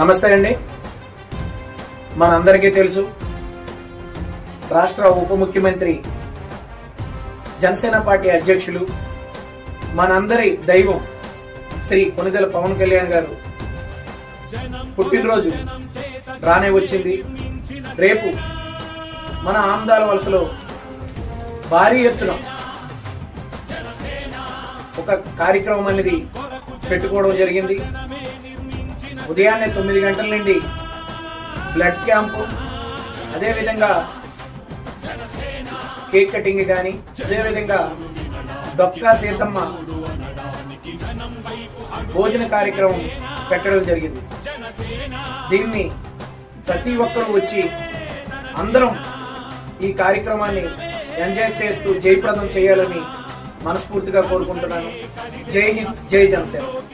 నమస్తే అండి. మనందరికీ తెలుసు రాష్ట్ర ఉప ముఖ్యమంత్రి జనసేన పార్టీ అధ్యక్షులు మనందరి దైవం శ్రీ కొనిదెల పవన్ కళ్యాణ్ గారు పుట్టినరోజు రానే వచ్చింది. రేపు మన ఆందాల వలసలో భారీ ఎత్తున ఒక కార్యక్రమం అనేది పెట్టుకోవడం జరిగింది. ఉదయాన్నే తొమ్మిది గంటల నుండి బ్లడ్ క్యాంపు. అదేవిధంగా కేక్ కటింగ్ కానీ అదేవిధంగా దొక్కా సీతమ్మ భోజన కార్యక్రమం పెట్టడం జరిగింది. దీన్ని ప్రతి ఒక్కరూ వచ్చి అందరం ఈ కార్యక్రమాన్ని ఎంజాయ్ చేస్తూ జయప్రదం చేయాలని మనస్ఫూర్తిగా కోరుకుంటున్నాను. జై హింద్ జై జనసేన.